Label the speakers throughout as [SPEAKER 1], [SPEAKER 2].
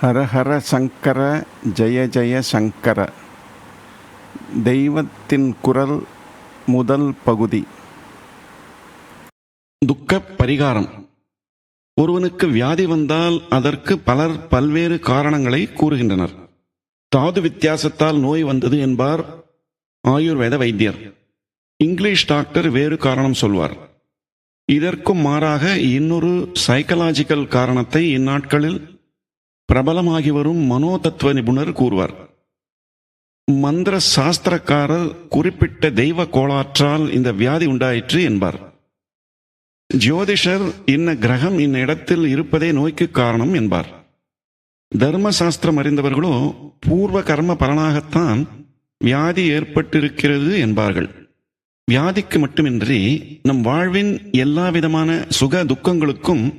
[SPEAKER 1] ஹரஹர சங்கர ஜெய ஜெய சங்கர. தெய்வத்தின் குரல் முதல் பகுதி.
[SPEAKER 2] துக்க பரிகாரம். ஒருவனுக்கு வியாதி வந்தால் அதற்கு பலர் பல்வேறு காரணங்களை கூறுகின்றனர். தாது வித்தியாசத்தால் நோய் வந்தது என்பார் ஆயுர்வேத வைத்தியர். இங்கிலீஷ் டாக்டர் வேறு காரணம் சொல்வார். இதற்கும் மாறாக இன்னொரு சைக்கலாஜிக்கல் காரணத்தை இந்நாட்களில் பிரபலமாகி வரும் மனோதத்துவ நிபுணர் கூறுவார். மந்திர சாஸ்திரக்காரர் குறிப்பிட்ட தெய்வ கோளாற்றால் இந்த வியாதி உண்டாயிற்று என்பார். ஜோதிஷர் இன்ன கிரகம் இன்ன இடத்தில் இருப்பதே நோய்க்கு காரணம் என்பார். தர்ம சாஸ்திரம் அறிந்தவர்களோ பூர்வ கர்ம பலனாகத்தான் வியாதி ஏற்பட்டிருக்கிறது என்பார்கள். வியாதிக்கு மட்டுமின்றி நம் வாழ்வின் எல்லா விதமான சுக துக்கங்களுக்கும்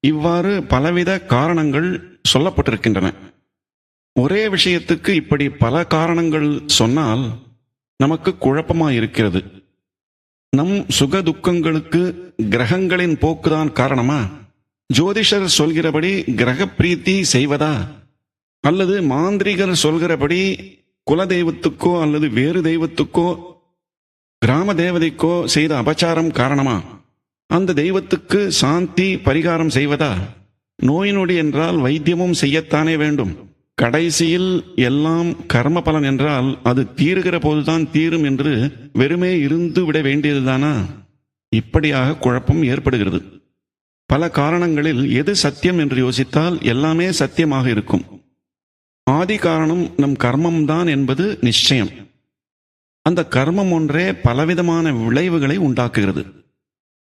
[SPEAKER 2] இவ்வாறு பலவித காரணங்கள் சொல்லப்பட்டிருக்கின்றன. ஒரே விஷயத்துக்கு இப்படி பல காரணங்கள் சொன்னால் நமக்கு குழப்பமாக இருக்கிறது நம் சுக துக்கங்களுக்கு கிரகங்களின் போக்குதான் காரணமா? ஜோதிஷர் சொல்கிறபடி கிரக பிரீத்தி செய்வதா? அல்லது மாந்திரிகர் சொல்கிறபடி குல தெய்வத்துக்கோ அல்லது வேறு தெய்வத்துக்கோ கிராம தேவதைக்கோ செய்த அபச்சாரம் காரணமா? அந்த தெய்வத்துக்கு சாந்தி பரிகாரம் செய்வதா? நோய் நொடி என்றால் வைத்தியமும் செய்யத்தானே வேண்டும். கடைசியில் எல்லாம் கர்ம பலன் என்றால் அது தீருகிற போதுதான் தீரும் என்று வெறுமே இருந்து விட வேண்டியதுதானா இப்படியாக குழப்பம் ஏற்படுகிறது. பல காரணங்களில் எது சத்தியம் என்று யோசித்தால் எல்லாமே சத்தியமாக இருக்கும். ஆதி காரணம் நம் கர்மம்தான் என்பது நிச்சயம். அந்த கர்மம் ஒன்றே பலவிதமான விளைவுகளை உண்டாக்குகிறது.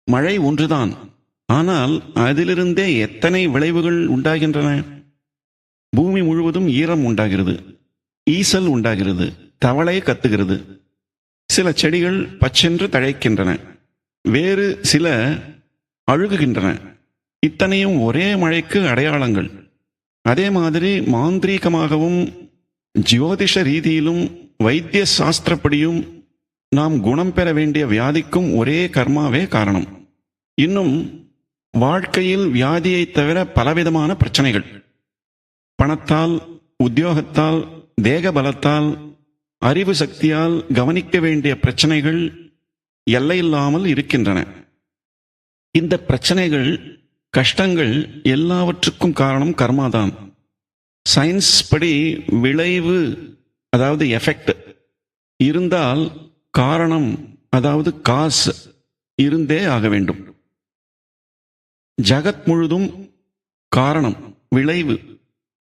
[SPEAKER 2] மழை ஒன்றுதான். ஆனால் அதிலிருந்தே எத்தனை விளைவுகள் உண்டாகின்றன? பூமி முழுவதும் ஈரம் உண்டாகிறது ஈசல் உண்டாகிறது தவளை கத்துகிறது. சில செடிகள் பச்சென்று தழைக்கின்றன வேறு சில அழுகுகின்றன. இத்தனையும் ஒரே மழைக்கு அடையாளங்கள். அதே மாதிரி மாந்திரீகமாகவும் ஜோதிஷ ரீதியிலும் வைத்திய சாஸ்திரப்படியும் நாம் குணம் பெற வேண்டிய வியாதிக்கும் ஒரே கர்மாவே காரணம். இன்னும் வாழ்க்கையில் வியாதியை தவிர பலவிதமான பிரச்சனைகள். பணத்தால் உத்தியோகத்தால் தேக பலத்தால் அறிவு சக்தியால் கவனிக்க வேண்டிய பிரச்சனைகள் எல்லையில்லாமல் இருக்கின்றன. இந்த பிரச்சனைகள் கஷ்டங்கள் எல்லாவற்றுக்கும் காரணம் கர்மாதான். சயின்ஸ் படி விளைவு அதாவது எஃபெக்ட் இருந்தால் காரணம் அதாவது காசு இருந்தே ஆக வேண்டும். ஜகத் முழுதும் காரணம் விளைவு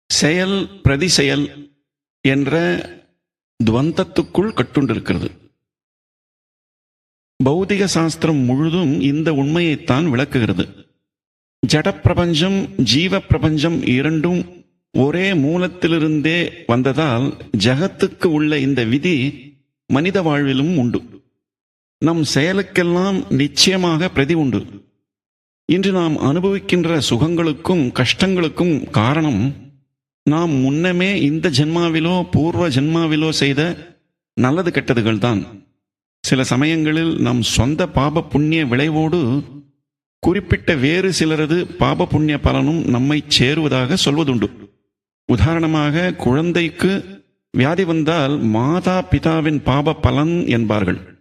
[SPEAKER 2] செயல் பிரதி செயல் என்ற துவந்தத்துக்குள் கட்டுண்டிருக்கிறது. பௌதிக சாஸ்திரம் முழுதும் இந்த உண்மையைத்தான் விளக்குகிறது. ஜடப்பிரபஞ்சம் ஜீவ பிரபஞ்சம் இரண்டும் ஒரே மூலத்திலிருந்தே வந்ததால் ஜகத்துக்கு உள்ள இந்த விதி மனித வாழ்விலும் உண்டு. நம் செயலுக்கெல்லாம் நிச்சயமாக பிரதி உண்டு. இன்று நாம் அனுபவிக்கின்ற சுகங்களுக்கும் கஷ்டங்களுக்கும் காரணம் நாம் முன்னமே இந்த ஜென்மாவிலோ பூர்வ ஜென்மாவிலோ செய்த நல்லது கெட்டதுகள் தான். சில சமயங்களில் நம் சொந்த பாப புண்ணிய விளைவோடு குறிப்பிட்ட வேறு சிலரது பாப புண்ணிய பலனும் நம்மை சேருவதாக சொல்வதுண்டு. உதாரணமாக குழந்தைக்கு வியாதி வந்தால் மாதா பிதாவின் பாப பலன் என்பார்கள்.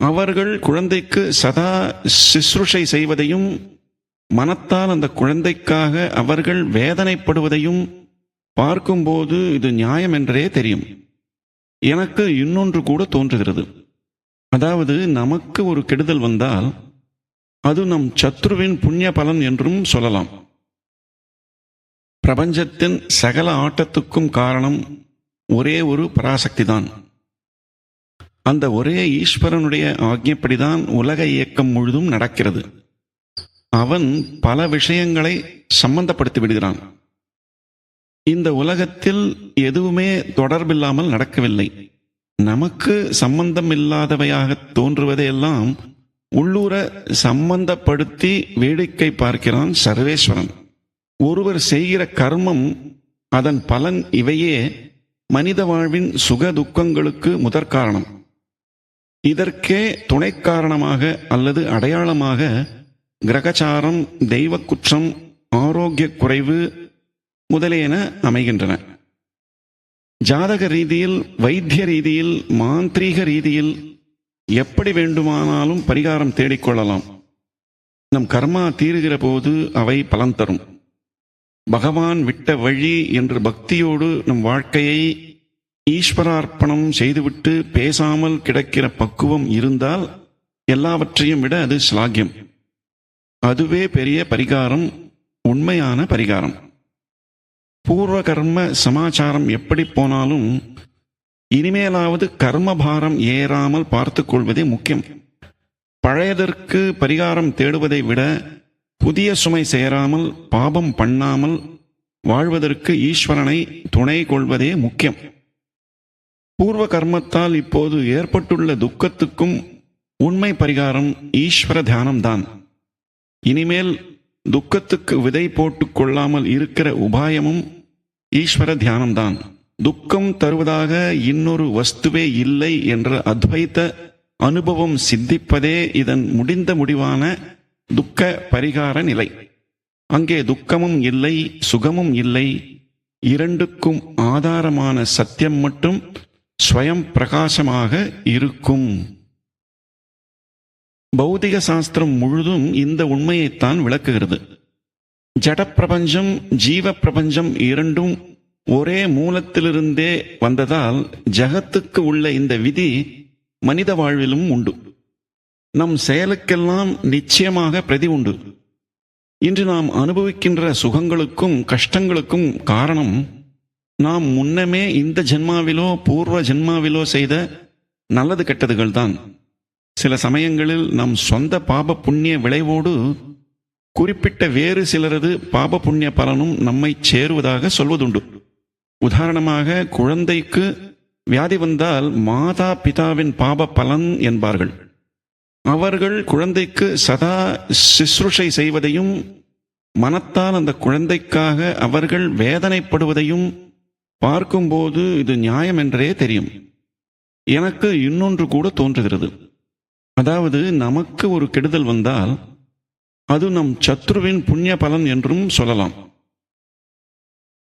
[SPEAKER 2] அவர்கள் குழந்தைக்கு சதா சிசுருஷை செய்வதையும் மனத்தால் அந்த குழந்தைக்காக அவர்கள் வேதனைப்படுவதையும் பார்க்கும்போது இது நியாயம் என்றே தெரியும். எனக்கு இன்னொன்று கூட தோன்றுகிறது. அதாவது நமக்கு ஒரு கெடுதல் வந்தால் அது நம் சத்ருவின் புண்ணிய பலன் என்றும் சொல்லலாம். பிரபஞ்சத்தின் சகல ஆட்டத்துக்கும் காரணம் ஒரே ஒரு பராசக்திதான். அந்த ஒரே ஈஸ்வரனுடைய ஆக்ஞப்படிதான் உலக இயக்கம் முழுதும் நடக்கிறது. அவன் பல விஷயங்களை சம்பந்தப்படுத்தி விடுகிறான். இந்த உலகத்தில் எதுவுமே தொடர்பில்லாமல் நடக்கவில்லை. நமக்கு சம்பந்தம் இல்லாதவையாக தோன்றுவதையெல்லாம் உள்ளூர சம்பந்தப்படுத்தி வேடிக்கை பார்க்கிறான் சர்வேஸ்வரன். ஒருவர் செய்கிற கர்மம் அதன் பலன் இவையே மனித வாழ்வின் சுக துக்கங்களுக்கு முதற்காரணம். இதற்கே துணை காரணமாக அல்லது அடையாளமாக கிரகச்சாரம் தெய்வ குற்றம் ஆரோக்கிய குறைவு முதலியன அமைகின்றன. ஜாதக ரீதியில் வைத்திய ரீதியில் மாந்திரீக ரீதியில் எப்படி வேண்டுமானாலும் பரிகாரம் தேடிக்கொள்ளலாம் நம் கர்மா தீருகிற போது அவை பலன் தரும். பகவான் விட்ட வழி என்று பக்தியோடு நம் வாழ்க்கையை ஈஸ்வரார்ப்பணம் செய்துவிட்டு பேசாமல் கிடக்கிற பக்குவம் இருந்தால் எல்லாவற்றையும் விட அது ஸ்லாகியம் அதுவே பெரிய பரிகாரம் உண்மையான பரிகாரம். பூர்வ கர்ம சமாச்சாரம் எப்படி போனாலும் இனிமேலாவது கர்மபாரம் ஏறாமல் பார்த்து கொள்வதே முக்கியம். பழையதற்கு பரிகாரம் தேடுவதை விட புதிய சுமை சேராமல் பாபம் பண்ணாமல் வாழ்வதற்கு ஈஸ்வரனை துணை கொள்வதே முக்கியம். பூர்வ கர்மத்தால் இப்போது ஏற்பட்டுள்ள துக்கத்துக்கும் உண்மை பரிகாரம் ஈஸ்வர தியானம்தான். இனிமேல் துக்கத்துக்கு விதை போட்டு கொள்ளாமல் இருக்கிற உபாயமும் ஈஸ்வர தியானம்தான். துக்கம் தருவதாக இன்னொரு வஸ்துவே இல்லை என்ற அத்வைத்த அனுபவம் சித்திப்பதே இதன் முடிந்த முடிவான துக்க பரிகார நிலை. அங்கே துக்கமும் இல்லை சுகமும் இல்லை. இரண்டுக்கும் ஆதாரமான சத்தியம் மட்டும் ஸ்வயம் பிரகாசமாக இருக்கும். பௌதிக சாஸ்திரம் முழுதும் இந்த உண்மையைத்தான் விளக்குகிறது. ஜட பிரபஞ்சம் ஜீவ பிரபஞ்சம் இரண்டும் ஒரே மூலத்திலிருந்தே வந்ததால் ஜகத்துக்கு உள்ள இந்த விதி மனித வாழ்விலும் உண்டு. நம் செயலுக்கெல்லாம் நிச்சயமாக பிரதி உண்டு. இன்று நாம் அனுபவிக்கின்ற சுகங்களுக்கும் கஷ்டங்களுக்கும் காரணம் நாம் முன்னமே இந்த ஜென்மாவிலோ பூர்வ ஜென்மாவிலோ செய்த நல்லது கெட்டதுகள் தான். சில சமயங்களில் நம் சொந்த பாப புண்ணிய விளைவோடு குறிப்பிட்ட வேறு சிலரது பாப புண்ணிய பலனும் நம்மை சேருவதாக சொல்வதுண்டு. உதாரணமாக குழந்தைக்கு வியாதி வந்தால் மாதா பிதாவின் பாப பலன் என்பார்கள். அவர்கள் குழந்தைக்கு சதா சிசுருஷை செய்வதையும் மனத்தால் அந்த குழந்தைக்காக அவர்கள் வேதனைப்படுவதையும் பார்க்கும்போது இது நியாயம் என்றே தெரியும். எனக்கு இன்னொன்று கூட தோன்றுகிறது. அதாவது நமக்கு ஒரு கெடுதல் வந்தால் அது நம் சத்ருவின் புண்ணிய பலன் என்றும் சொல்லலாம்.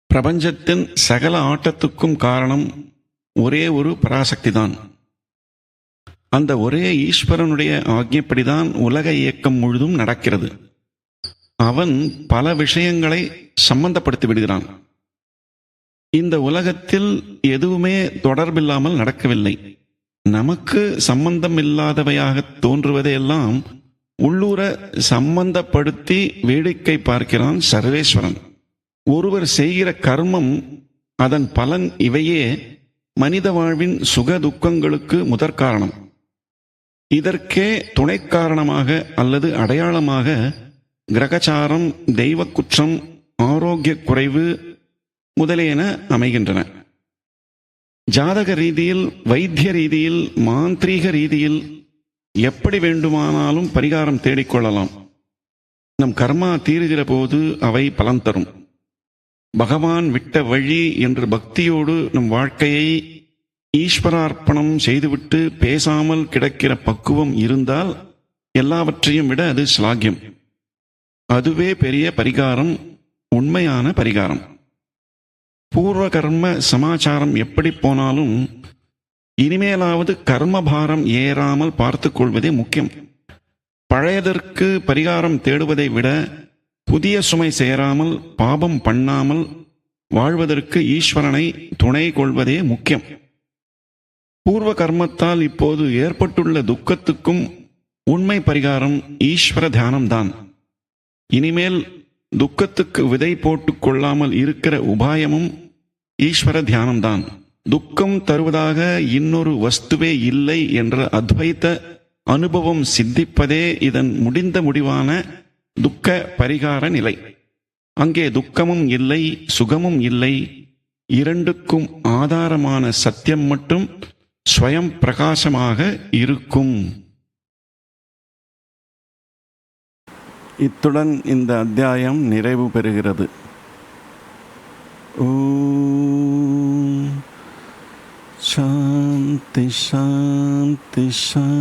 [SPEAKER 2] பிரபஞ்சத்தின் சகல ஆட்டத்துக்கும் காரணம் ஒரே ஒரு பராசக்திதான். அந்த ஒரே ஈஸ்வரனுடைய ஆக்ஞைப்படிதான் உலக இயக்கம் முழுதும் நடக்கிறது. அவன் பல விஷயங்களை சம்பந்தப்படுத்தி விடுகிறான். இந்த உலகத்தில் எதுவுமே தொடர்பில்லாமல் நடக்கவில்லை. நமக்கு சம்பந்தம் இல்லாதவையாக தோன்றுவதையெல்லாம் உள்ளூர சம்பந்தப்படுத்தி வேடிக்கை பார்க்கிறான் சர்வேஸ்வரன். ஒருவர் செய்கிற கர்மம் அதன் பலன் இவையே மனித வாழ்வின் சுக துக்கங்களுக்கு முதற் காரணம் இதற்கே துணை காரணமாக அல்லது அடையாளமாக கிரகச்சாரம் தெய்வ குற்றம் ஆரோக்கிய குறைவு முதலியன அமைகின்றன. ஜாதக ரீதியில் வைத்திய ரீதியில் மாந்திரீக ரீதியில் எப்படி வேண்டுமானாலும் பரிகாரம் தேடிக்கொள்ளலாம் நம் கர்மா தீருகிற போது அவை பலன் தரும். பகவான் விட்ட வழி என்று பக்தியோடு நம் வாழ்க்கையை ஈஸ்வரார்ப்பணம் செய்துவிட்டு பேசாமல் கிடக்கிற பக்குவம் இருந்தால் எல்லாவற்றையும் விட அது ஸ்லாகியம் அதுவே பெரிய பரிகாரம் உண்மையான பரிகாரம். பூர்வ கர்ம சமாச்சாரம் எப்படி போனாலும் இனிமேலாவது கர்மபாரம் ஏறாமல் பார்த்து கொள்வதே முக்கியம். பழையதற்கு பரிகாரம் தேடுவதை விட புதிய சுமை சேராமல் பாபம் பண்ணாமல் வாழ்வதற்கு ஈஸ்வரனை துணை கொள்வதே முக்கியம். பூர்வ கர்மத்தால் இப்போது ஏற்பட்டுள்ள துக்கத்துக்கும் உண்மை பரிகாரம் ஈஸ்வர தியானம்தான். இனிமேல் துக்கத்துக்கு விதை போட்டு கொள்ளாமல் இருக்கிற உபாயமும் ஈஸ்வர தியானம்தான் துக்கம் தருவதாக இன்னொரு வஸ்துவே இல்லை என்ற அத்வைத்த அனுபவம் சித்திப்பதே இதன் முடிந்த முடிவான துக்க பரிகார நிலை. அங்கே துக்கமும் இல்லை சுகமும் இல்லை. இரண்டுக்கும் ஆதாரமான சத்தியம் மட்டும் ஸ்வயம் பிரகாசமாக இருக்கும்.
[SPEAKER 1] இத்துடன் இந்த அத்தியாயம் நிறைவு பெறுகிறது. शांति शांति